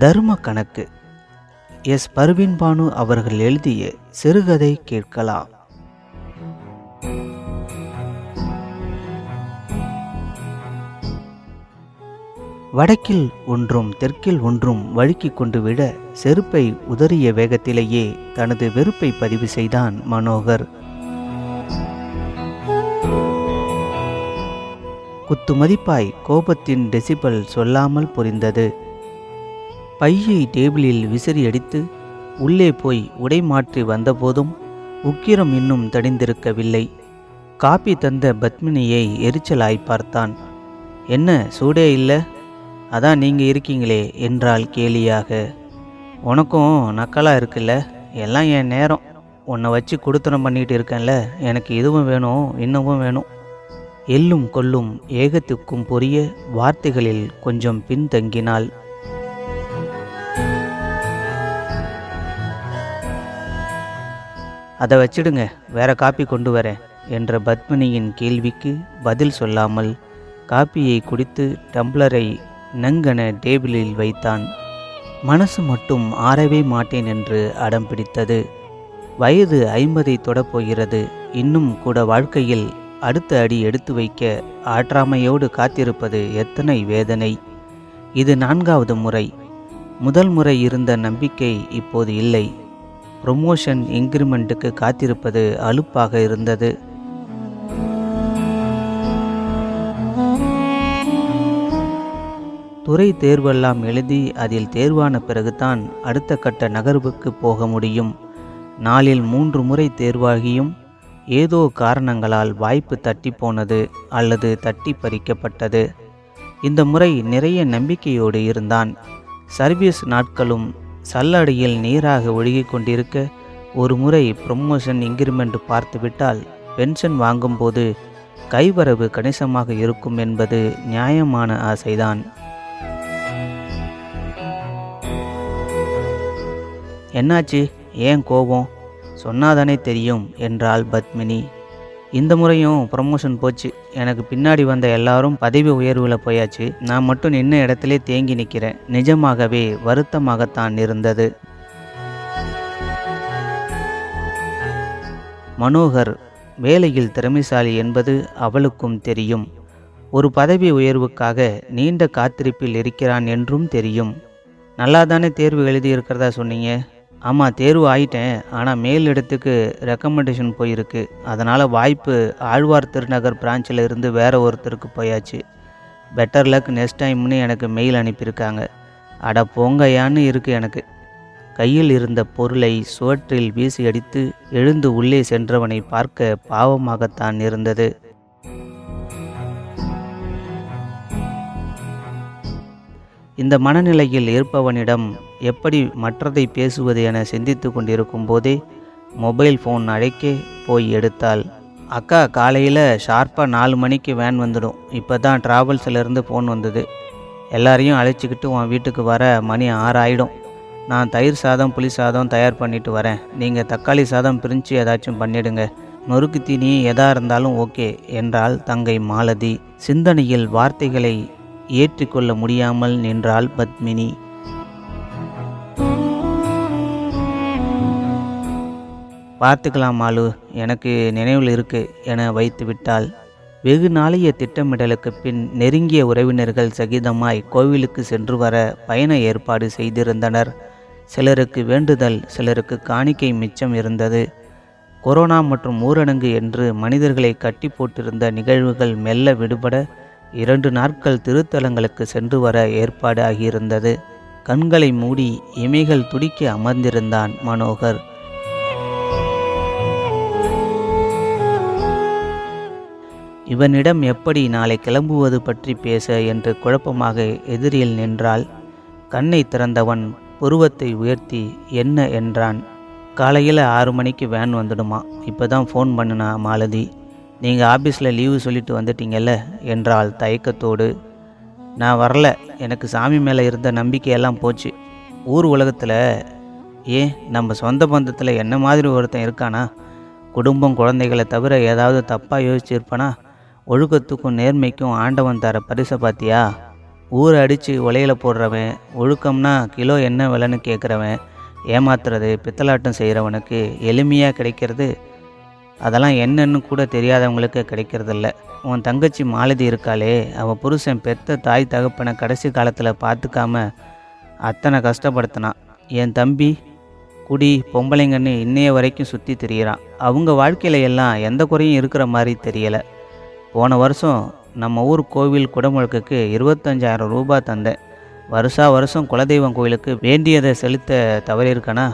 தர்ம கணக்கு. எஸ். பர்வின் பானு அவர்கள் எழுதிய சிறுகதை கேட்கலாம். வடக்கில் ஒன்றும் தெற்கில் ஒன்றும் வழுக்கி கொண்டு விட செருப்பை உதறிய வேகத்திலேயே தனது வெறுப்பை பதிவு செய்தான் மனோகர். குத்துமதிப்பாய் கோபத்தின் டெசிபல் சொல்லாமல் புரிந்தது. பையை டேபிளில் விசிறி அடித்து உள்ளே போய் உடை மாற்றி வந்தபோதும் உக்கிரம் இன்னும் தடிந்திருக்கவில்லை. காப்பி தந்த பத்மினியை எரிச்சலாய் பார்த்தான். என்ன சூடே இல்லை? அதான் நீங்கள் இருக்கீங்களே என்றாள் கேலியாக. உனக்கும் நக்கலாக இருக்குல்ல? எல்லாம் என் நேரம். உன்னை வச்சு கொடுத்தனம் பண்ணிட்டு இருக்கேன்ல. எனக்கு இதுவும் வேணும் இன்னமும் வேணும். எள்ளும் கொல்லும் ஏகத்துக்கும் பொரிய வார்த்தைகளில் கொஞ்சம் பின்தங்கினாள். அதை வச்சிடுங்க வேற காப்பி கொண்டு வரேன் என்ற பத்மினியின் கேள்விக்கு பதில் சொல்லாமல் காப்பியை குடித்து டம்ளரை நங்கன டேபிளில் வைத்தான். மனசு மட்டும் ஆறவே மாட்டேன் என்று அடம் பிடித்தது. வயது ஐம்பதை தொடப்போகிறது. இன்னும் கூட வாழ்க்கையில் அடுத்த அடி எடுத்து வைக்க ஆற்றாமையோடு காத்திருப்பது எத்தனை வேதனை. இது நான்காவது முறை. முதல் முறை இருந்த நம்பிக்கை இப்போது இல்லை. ப்ரொமோஷன் இன்க்ரிமெண்ட்டுக்கு காத்திருப்பது அலுப்பாக இருந்தது. துறை தேர்வெல்லாம் எழுதி அதில் தேர்வான பிறகுதான் அடுத்த கட்ட நகர்வுக்கு போக முடியும். நாளில் மூன்று முறை தேர்வாகியும் ஏதோ காரணங்களால் வாய்ப்பு தட்டி போனது அல்லது தட்டி பறிக்கப்பட்டது. இந்த முறை நிறைய நம்பிக்கையோடு இருந்தான். சர்வீஸ் நாட்களும் சல்லடையில் நீராக ஒழுகிக் கொண்டிருக்க ஒரு முறை ப்ரொமோஷன் இன்கிரிமெண்ட் பார்த்துவிட்டால் பென்ஷன் வாங்கும்போது கைவரவு கணிசமாக இருக்கும் என்பது நியாயமான ஆசைதான். என்னாச்சு? ஏன் கோபம்? சொன்னாதானே தெரியும் என்றாள் பத்மினி. இந்த முறையும் ப்ரமோஷன் போச்சு. எனக்கு பின்னாடி வந்த எல்லாரும் பதவி உயர்வில் போயாச்சு. நான் மட்டும் நின்ன இடத்துல தேங்கி நிற்கிறேன் நிஜமாகவே வருத்தமாகத்தான் இருந்தது. மனோகர் வேலையில் திறமைசாலி என்பது அவளுக்கும் தெரியும். ஒரு பதவி உயர்வுக்காக நீண்ட காத்திருப்பில் இருக்கிறான் என்றும் தெரியும். நல்லா தானே தேர்வு எழுதியிருக்கிறதா சொன்னீங்க? ஆமாம் தேர்வு ஆயிட்டேன். ஆனால் மேல் இடத்துக்கு ரெக்கமெண்டேஷன் போயிருக்கு. அதனால் வாய்ப்பு ஆழ்வார் திருநகர் பிரான்ச்சில் இருந்து வேற ஒருத்தருக்கு போயாச்சு. பெட்டர் லக் நெக்ஸ்ட் டைம்னு எனக்கு மெயில் அனுப்பியிருக்காங்க. அட போங்கயான்னு இருக்குது எனக்கு. கையில் இருந்த பொருளை சுவற்றில் வீசி அடித்து எழுந்து உள்ளே சென்றவனை பார்க்க பாவமாகத்தான் இருந்தது. இந்த மனநிலையில் இருப்பவனிடம் எப்படி மற்றதை பேசுவது என சிந்தித்து கொண்டிருக்கும் போதே மொபைல் ஃபோன் அழைக்க போய் எடுத்தாள். அக்கா காலையில் ஷார்ப்பாக நாலு மணிக்கு வேன் வந்துடும். இப்போ தான் ட்ராவல்ஸிலேருந்து ஃபோன் வந்தது. எல்லாரையும் அழைச்சிக்கிட்டு உன் வீட்டுக்கு வர மணி ஆறு ஆகிடும் நான் தயிர் சாதம் புளி சாதம் தயார் பண்ணிட்டு வரேன். நீங்கள் தக்காளி சாதம் பிரிஞ்சு ஏதாச்சும் பண்ணிடுங்க. நொறுக்கு தீனி எதா இருந்தாலும் ஓகே என்றாள் தங்கை மாலதி. சிந்தனையில் வார்த்தைகளை ஏற்றிக்கொள்ள முடியாமல் நின்றாள் பத்மினி. பார்த்துக்கலாம் மாலு. எனக்கு நினைவில் இருக்கு என வைத்து விட்டாள். வெகு நாளைய திட்டமிடலுக்கு பின் நெருங்கிய உறவினர்கள் சகிதமாய் கோவிலுக்கு சென்று வர பயண ஏற்பாடு செய்திருந்தனர். சிலருக்கு வேண்டுதல் சிலருக்கு காணிக்கை மிச்சம் இருந்தது. கொரோனா மற்றும் ஊரடங்கு என்று மனிதர்களை கட்டி போட்டிருந்த நிகழ்வுகள் மெல்ல விடுபட இரண்டு நாட்கள் திருத்தலங்களுக்கு சென்று வர ஏற்பாடு ஆகியிருந்தது. கண்களை மூடி இமைகள் துடிக்க அமர்ந்திருந்தான் மனோகர். இவனிடம் எப்படி நாளை கிளம்புவது பற்றி பேச என்று குழப்பமாக எதிரில் நின்றால் கண்ணை திறந்தவன் புருவத்தை உயர்த்தி என்ன? என்றான். காலையில் ஆறு மணிக்கு வேன் வந்துடுமா? இப்போ தான் ஃபோன் பண்ணுனா மாலதி. நீங்கள் ஆஃபீஸில் லீவு சொல்லிட்டு வந்துட்டீங்கல்ல? என்றால் தயக்கத்தோடு. நான் வரல. எனக்கு சாமி மேலே இருந்த நம்பிக்கையெல்லாம் போச்சு. ஊர் உலகத்தில் ஏன்? நம்ம சொந்த பந்தத்தில் என்ன மாதிரி ஒருத்தன் இருக்கானா? குடும்பம் குழந்தைகளை தவிர ஏதாவது தப்பாக யோசிச்சிருப்பானா? ஒழுக்கத்துக்கும் நேர்மைக்கும் ஆண்டவன் தர பரிசை பார்த்தியா ஊரை அடித்து உலையில் போடுறவன் ஒழுக்கம்னா கிலோ என்ன விலைன்னு கேட்குறவன் ஏமாத்துறது பித்தலாட்டம் செய்கிறவனுக்கு எளிமையாக கிடைக்கிறது? அதெல்லாம் என்னன்னு கூட தெரியாதவங்களுக்கு கிடைக்கிறதில்ல. உன் தங்கச்சி மாலதி இருக்காளே அவள் புருஷன் பெத்த தாய் தகப்பனை கடைசி காலத்தில் பார்த்துக்காம அத்தனை கஷ்டப்படுத்தினான். என் தம்பி குடி பொம்பளைங்கன்னு இன்னைய வரைக்கும் சுற்றி திரியிறான். அவங்க வாழ்க்கையில எல்லாம் எந்த குறையும் இருக்கிற மாதிரி தெரியலை. போன வருஷம் நம்ம ஊர் கோவில் குடமுழுக்குக்கு இருபத்தஞ்சாயிரம் ரூபாய் தந்தேன். வருஷா வருஷம் குலதெய்வம் கோயிலுக்கு வேண்டியதை செலுத்த தவறியிருக்கனா?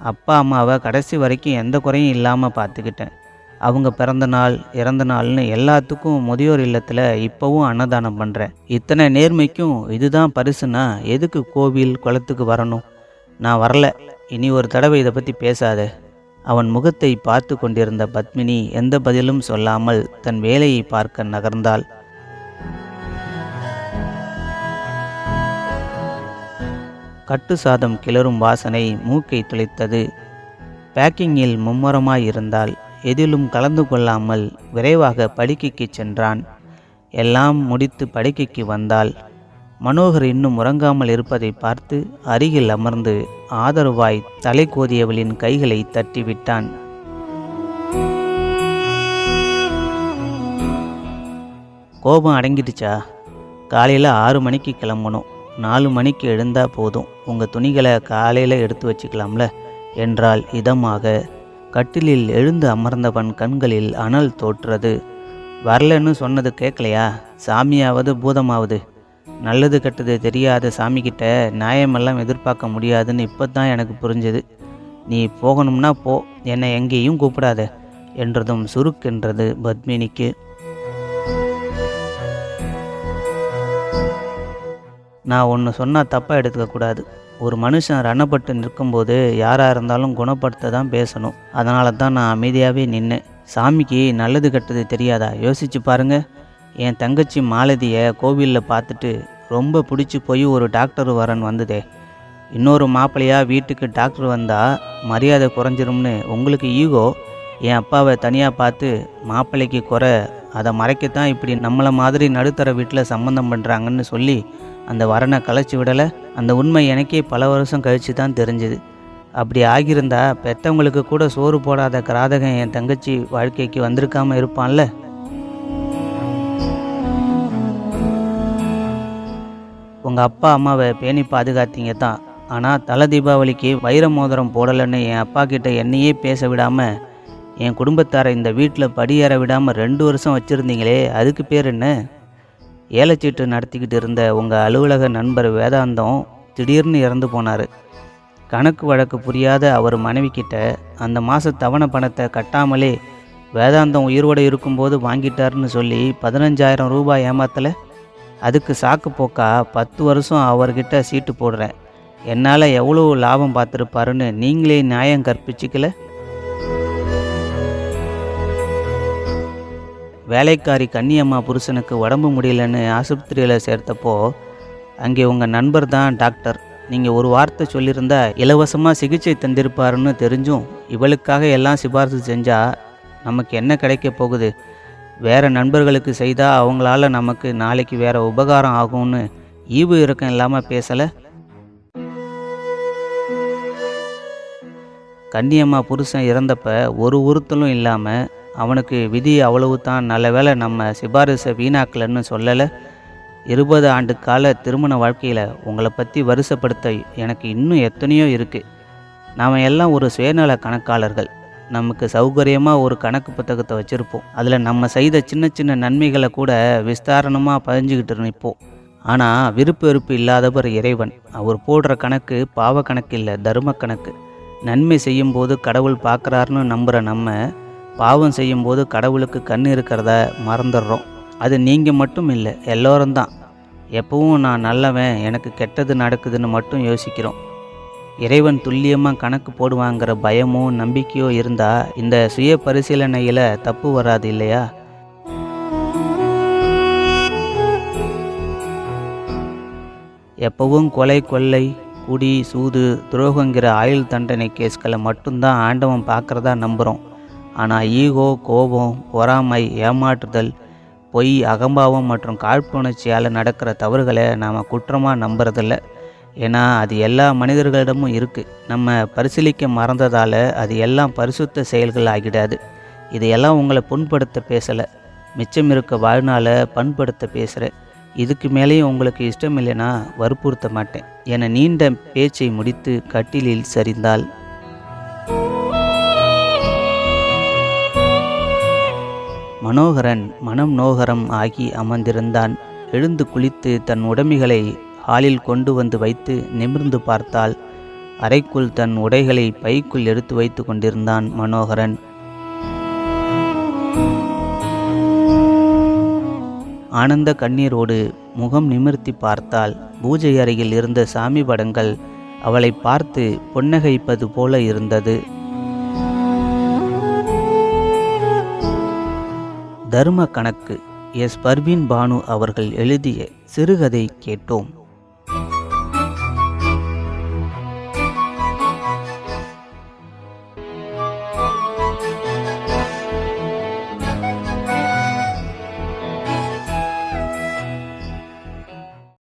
அப்பா அம்மாவை கடைசி வரைக்கும் எந்த குறையும் இல்லாமல் பார்த்துக்கிட்டேன். அவங்க பிறந்த நாள் இறந்த நாள்னு எல்லாத்துக்கும் முதியோர் இல்லத்தில் இப்போவும் அன்னதானம் பண்ணுறேன் இத்தனை நேர்மைக்கும் இதுதான் பரிசுனா எதுக்கு கோவில் குளத்துக்கு வரணும்? நான் வரல. இனி ஒரு தடவை இதை பற்றி பேசாத. அவன் முகத்தை பார்த்து கொண்டிருந்த பத்மினி எந்த பதிலும் சொல்லாமல் தன் வேலையை பார்க்க நகர்ந்தாள். கட்டு சாதம் கிளறும் வாசனை மூக்கை துளைத்தது. பேக்கிங்கில் மும்முரமாய் இருந்தால் எதிலும் கலந்து கொள்ளாமல் விரைவாக படுக்கைக்கு சென்றான். எல்லாம் முடித்து படுக்கைக்கு வந்தாள். மனோகர் இன்னும் உறங்காமல் இருப்பதை பார்த்து அருகில் அமர்ந்து ஆதரவாய் தலை கோதியவளின் கைகளை தட்டிவிட்டான். கோபம் அடங்கிடுச்சா? காலையில் ஆறு மணிக்கு கிளம்பணும். நாலு மணிக்கு எழுந்தா போதும். உங்கள் துணிகளை காலையில் எடுத்து வச்சுக்கலாம்ல? என்றால் இதமாக. கட்டிலில் எழுந்து அமர்ந்தவன் கண்களில் அனல் தோற்றது வரலன்னு சொன்னது கேட்கலையா? சாமியாவது பூதமாவது. நல்லது கெட்டது தெரியாத சாமிக்கிட்ட நியாயமெல்லாம் எதிர்பார்க்க முடியாதுன்னு இப்போ தான் எனக்கு புரிஞ்சது. நீ போகணும்னா போ என்னை எங்கேயும் கூப்பிடாத என்றதும் சுருக்கென்றது பத்மினிக்கு. நான் ஒன்று சொன்னால் தப்பாக எடுத்துக்கக்கூடாது ஒரு மனுஷன் ரணப்பட்டு நிற்கும்போது யாராக இருந்தாலும் குணப்படுத்த தான் பேசணும். அதனால தான் நான் அமைதியாகவே நின்னேன். சாமிக்கு நல்லது கெட்டது தெரியாதா? யோசிச்சு பாருங்கள் என் தங்கச்சி மாலதியை கோவிலில் பார்த்துட்டு ரொம்ப பிடிச்சி போய் ஒரு டாக்டர் வரன் வந்ததே. இன்னொரு மாப்பிள்ளையாக வீட்டுக்கு டாக்டர் வந்தால் மரியாதை குறைஞ்சிரும்னு உங்களுக்கு ஈகோ? என் அப்பாவை தனியாக பார்த்து மாப்பிள்ளைக்கு குறை அதை மறைக்கத்தான் இப்படி நம்மளை மாதிரி நடுத்தர வீட்டில் சம்மந்தம் பண்ணுறாங்கன்னு சொல்லி அந்த வரனை கலைச்சி விடலை. அந்த உண்மை எனக்கே பல வருஷம் கழித்து தான் தெரிஞ்சுது. அப்படி ஆகியிருந்தா பெற்றவங்களுக்கு கூட சோறு போடாத கிராதகன் என் தங்கச்சி வாழ்க்கைக்கு வந்திருக்காமல் இருப்பான்ல? உங்கள் அப்பா அம்மாவை பேணி பாதுகாத்தீங்க தான். ஆனால் தலை தீபாவளிக்கு வைர மோதிரம் போடலைன்னு என் அப்பா கிட்ட என்னையே பேச விடாமல் என் குடும்பத்தாரை இந்த வீட்டில் படியேற விடாமல் ரெண்டு வருஷம் வச்சுருந்தீங்களே அதுக்கு பேர் என்ன? ஏலச்சீட்டு நடத்திக்கிட்டு இருந்த உங்கள் அலுவலக நண்பர் வேதாந்தம் திடீர்னு இறந்து போனார். கணக்கு வழக்கு புரியாத அவர் மனைவிக்கிட்ட அந்த மாத தவணை பணத்தை கட்டாமலே வேதாந்தம் உயிரோடு இருக்கும்போது வாங்கிட்டாருன்னு சொல்லி பதினஞ்சாயிரம் ரூபாய் ஏமாத்தலை? அதுக்கு சாக்கு போக்கா பத்து வருஷம் அவர்கிட்ட சீட்டு போடுறேன். என்னால் எவ்வளோ லாபம் பார்த்துருப்பாருன்னு நீங்களே நியாயம் கற்பிச்சிக்கல? வேலைக்காரி கன்னியம்மா புருஷனுக்கு உடம்பு முடியலன்னு ஆஸ்பத்திரியில் சேர்த்தப்போ அங்கே உங்கள் நண்பர் தான் டாக்டர். நீங்கள் ஒரு வார்த்தை சொல்லியிருந்தா இலவசமாக சிகிச்சை தந்திருப்பாருன்னு தெரிஞ்சும் இவளுக்காக எல்லாம் சிபாரிசு செஞ்சால் நமக்கு என்ன கிடைக்க போகுது? வேறு நண்பர்களுக்கு செய்தால் அவங்களால நமக்கு நாளைக்கு வேறு உபகாரம் ஆகும்னு ஈவு இறக்கம் இல்லாமல் பேசலை. கண்ணியம்மா புருஷன் இறந்தப்ப ஒரு உறுத்தலும் இல்லாமல் அவனுக்கு விதி அவ்வளவு தான். நல்ல வேளை நம்ம சிபாரிசை வீணாக்கலன்னு சொல்லலை. இருபது ஆண்டு கால திருமண வாழ்க்கையில் உங்களை பற்றி வருஷப்படுத்த எனக்கு இன்னும் எத்தனையோ இருக்குது நாம் எல்லாம் ஒரு சுயநல கணக்காளர்கள். நமக்கு சௌகரியமாக ஒரு கணக்கு புத்தகத்தை வச்சுருப்போம். அதில் நம்ம செய்த சின்ன சின்ன நன்மைகளை கூட விஸ்தாரணமாக பதிஞ்சுக்கிட்டு நிற்போம் ஆனால் விருப்பு வெறுப்பு இல்லாதவர் இறைவன். அவர் போடுற கணக்கு பாவ கணக்கு இல்லை தர்ம கணக்கு. நன்மை செய்யும்போது கடவுள் பார்க்குறாருன்னு நம்புகிற நம்ம பாவம் செய்யும்போது கடவுளுக்கு கண் இருக்கிறத மறந்துடுறோம். அது நீங்கள் மட்டும் இல்லை எல்லோரும் தான். எப்பவும் நான் நல்லவன் எனக்கு கெட்டது நடக்குதுன்னு மட்டும் யோசிக்கிறோம். இறைவன் துல்லியமாக கணக்கு போடுவாங்கிற பயமோ நம்பிக்கையோ இருந்தால் இந்த சுய பரிசீலனையில் தப்பு வராது இல்லையா? எப்பவும் கொலை கொள்ளை குடி சூது துரோகங்கிற ஆயுள் தண்டனை கேஸ்களை மட்டும்தான் ஆண்டவன் பார்க்குறதா நம்புகிறோம் ஆனால் ஈகோ கோபம் பொறாமை ஏமாற்றுதல் பொய் அகம்பாவம் மற்றும் காழ்ப்புணர்ச்சியால் நடக்கிற தவறுகளை நாம் குற்றமாக நம்புறதில்ல. ஏன்னா அது எல்லா மனிதர்களிடமும் இருக்குது நம்ம பரிசீலிக்க மறந்ததால் அது எல்லாம் பரிசுத்த செயல்கள் ஆகிடாது. இதையெல்லாம் உங்களை புண்படுத்த பேசலை. மிச்சம் இருக்க வாழ்நாளை பண்படுத்த பேசுகிறேன் இதுக்கு மேலேயும் உங்களுக்கு இஷ்டம் இல்லைன்னா வற்புறுத்த மாட்டேன். என நீண்ட பேச்சை முடித்து கட்டிலில் சரிந்தாள். மனோகரன் மனம் நோகரம் ஆகி அமர்ந்திருந்தான். எழுந்து குளித்து தன் உடைமைகளை ஹாலில் கொண்டு வந்து வைத்து நிமிர்ந்து பார்த்தால் அறைக்குள் தன் உடைகளை பைக்குள் எடுத்து வைத்து கொண்டிருந்தான் மனோகரன். ஆனந்த கண்ணீரோடு முகம் நிமிர்த்தி பார்த்தால் பூஜை அறையில் இருந்த சாமி படங்கள் அவளை பார்த்து பொன்னகைப்பது போல இருந்தது. தர்ம கணக்கு எஸ். பர்வீன் பானு அவர்கள் எழுதிய சிறுகதை கேட்டோம்.